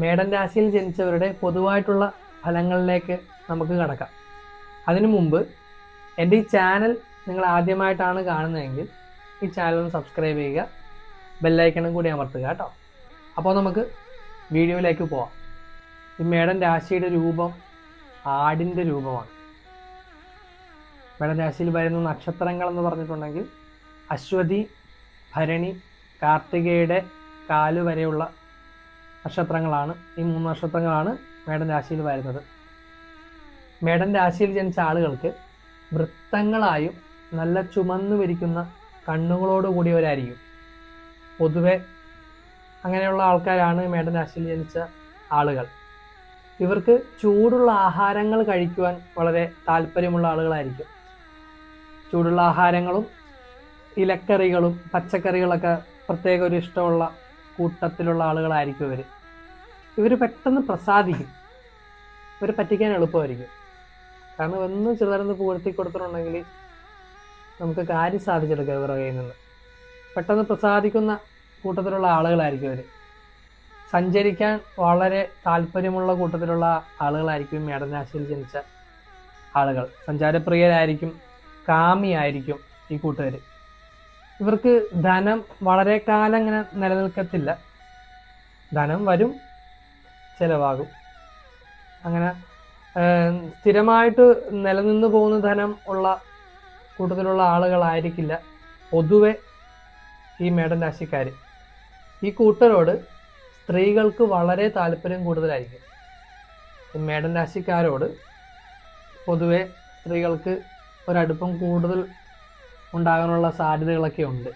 മേടൻ രാശിയിൽ ജനിച്ചവരുടെ പൊതുവായിട്ടുള്ള ഫലങ്ങളിലേക്ക് നമുക്ക് കടക്കാം. അതിനു മുമ്പ് എന്റെ ഈ ചാനൽ നിങ്ങൾ ആദ്യമായിട്ടാണ് കാണുന്നതെങ്കിൽ ഈ ചാനൽ ഒന്ന് സബ്സ്ക്രൈബ് ചെയ്യുക ബെല്ലൈക്കണും കൂടി അമർത്തുക കേട്ടോ. അപ്പോൾ നമുക്ക് വീഡിയോയിലേക്ക് പോവാം. ഈ മേടൻ രാശിയുടെ രൂപം ആടിന്റെ രൂപമാണ്. മേടൻ രാശിയിൽ വരുന്ന നക്ഷത്രങ്ങൾ എന്ന് പറഞ്ഞിട്ടുണ്ടെങ്കിൽ അശ്വതി ഭരണി കാർത്തികയുടെ കാലു വരെയുള്ള നക്ഷത്രങ്ങളാണ്. ഈ മൂന്ന് നക്ഷത്രങ്ങളാണ് മേടൻ രാശിയിൽ വരുന്നത്. മേടൻ രാശിയിൽ ജനിച്ച ആളുകൾക്ക് വൃത്തങ്ങളായും നല്ല ചുമന്നു വിരിക്കുന്ന കണ്ണുകളോട് കൂടിയവരായിരിക്കും. പൊതുവെ അങ്ങനെയുള്ള ആൾക്കാരാണ് മേടൻ രാശിയിൽ ജനിച്ച ആളുകൾ. ഇവർക്ക് ചൂടുള്ള ആഹാരങ്ങൾ കഴിക്കുവാൻ വളരെ താല്പര്യമുള്ള ആളുകളായിരിക്കും. ചൂടുള്ള ആഹാരങ്ങളും ഇലക്കറികളും പച്ചക്കറികളൊക്കെ പ്രത്യേക ഒരു ഇഷ്ടമുള്ള കൂട്ടത്തിലുള്ള ആളുകളായിരിക്കും ഇവർ ഇവർ പെട്ടെന്ന് പ്രസാദിക്കും. ഇവർ പറ്റിക്കാൻ എളുപ്പമായിരിക്കും. കാരണം ഒന്ന് ചെറുതായിരുന്നു പൂഴ്ത്തി കൊടുത്തിട്ടുണ്ടെങ്കിൽ നമുക്ക് കാര്യം സാധിച്ചെടുക്കാം ഇവരുടെ കയ്യിൽ നിന്ന്. പെട്ടെന്ന് പ്രസാദിക്കുന്ന കൂട്ടത്തിലുള്ള ആളുകളായിരിക്കും അവർ സഞ്ചരിക്കാൻ വളരെ താല്പര്യമുള്ള കൂട്ടത്തിലുള്ള ആളുകളായിരിക്കും മേടനാശിയിൽ ജനിച്ച ആളുകൾ. സഞ്ചാരപ്രിയരായിരിക്കും കാമിയായിരിക്കും ഈ കൂട്ടുകാർ ഇവർക്ക് ധനം വളരെ കാലം ഇങ്ങനെ നിലനിൽക്കത്തില്ല. ധനം വരും ചിലവാകും. അങ്ങനെ സ്ഥിരമായിട്ട് നിലനിന്ന് പോകുന്ന ധനം ഉള്ള കൂട്ടത്തിലുള്ള ആളുകളായിരിക്കില്ല പൊതുവെ ഈ മേടൻ രാശിക്കാർ ഈ കൂട്ടരോട് സ്ത്രീകൾക്ക് വളരെ താല്പര്യം കൂടുതലായിരിക്കും. ഈ മേടൻ രാശിക്കാരോട് പൊതുവെ സ്ത്രീകൾക്ക് ഒരടുപ്പം കൂടുതൽ ഉണ്ടാകാനുള്ള സാധ്യതകളൊക്കെ ഉണ്ട്.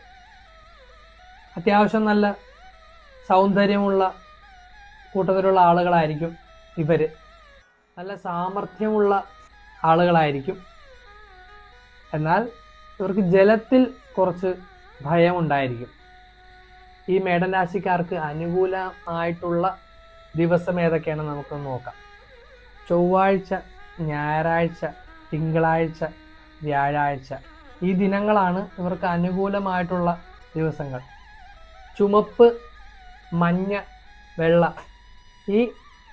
അത്യാവശ്യം നല്ല സൗന്ദര്യമുള്ള കൂട്ടത്തിലുള്ള ആളുകളായിരിക്കും ഇവർ നല്ല സാമർഥ്യമുള്ള ആളുകളായിരിക്കും. എന്നാൽ ഇവർക്ക് ജലത്തിൽ കുറച്ച് ഭയമുണ്ടായിരിക്കും. ഈ മേടരാശിക്കാർക്ക് അനുകൂലമായിട്ടുള്ള ദിവസം ഏതൊക്കെയാണ് നമുക്ക് നോക്കാം. ചൊവ്വാഴ്ച ഞായറാഴ്ച തിങ്കളാഴ്ച വ്യാഴാഴ്ച ഈ ദിനങ്ങളാണ് ഇവർക്ക് അനുകൂലമായിട്ടുള്ള ദിവസങ്ങൾ. ചുമപ്പ് മഞ്ഞ വെള്ള ഈ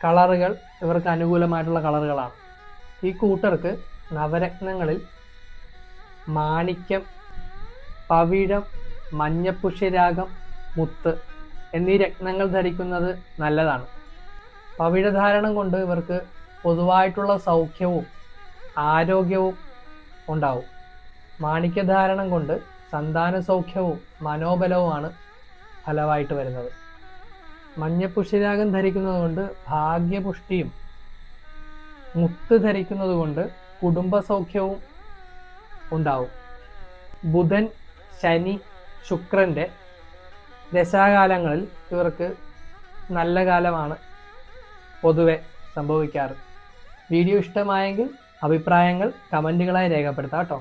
കളറുകൾ ഇവർക്ക് അനുകൂലമായിട്ടുള്ള കളറുകളാണ്. ഈ കൂട്ടർക്ക് നവരത്നങ്ങളിൽ മാണിക്യം പവിഴം മഞ്ഞപ്പുഷ്യരാഗം മുത്ത് എന്നീ രത്നങ്ങൾ ധരിക്കുന്നത് നല്ലതാണ്. പവിഴധാരണം കൊണ്ട് ഇവർക്ക് പൊതുവായിട്ടുള്ള സൗഖ്യവും ആരോഗ്യവും ഉണ്ടാവും. മാണിക്യധാരണം കൊണ്ട് സന്താന സൗഖ്യവും മനോബലവുമാണ് ഫലമായിട്ട് വരുന്നത്. മഞ്ഞപ്പുഷ്യരാഗം ധരിക്കുന്നത് കൊണ്ട് ഭാഗ്യപുഷ്ടിയും മുത്ത് ധരിക്കുന്നത് കൊണ്ട് കുടുംബസൗഖ്യവും ഉണ്ടാവും. ബുധൻ ശനി ശുക്രന്റെ ദശാകാലങ്ങളിൽ ഇവർക്ക് നല്ല കാലമാണ് പൊതുവെ സംഭവിക്കാറ്. വീഡിയോ ഇഷ്ടമായെങ്കിൽ അഭിപ്രായങ്ങൾ കമന്റുകളായി രേഖപ്പെടുത്താം കേട്ടോ.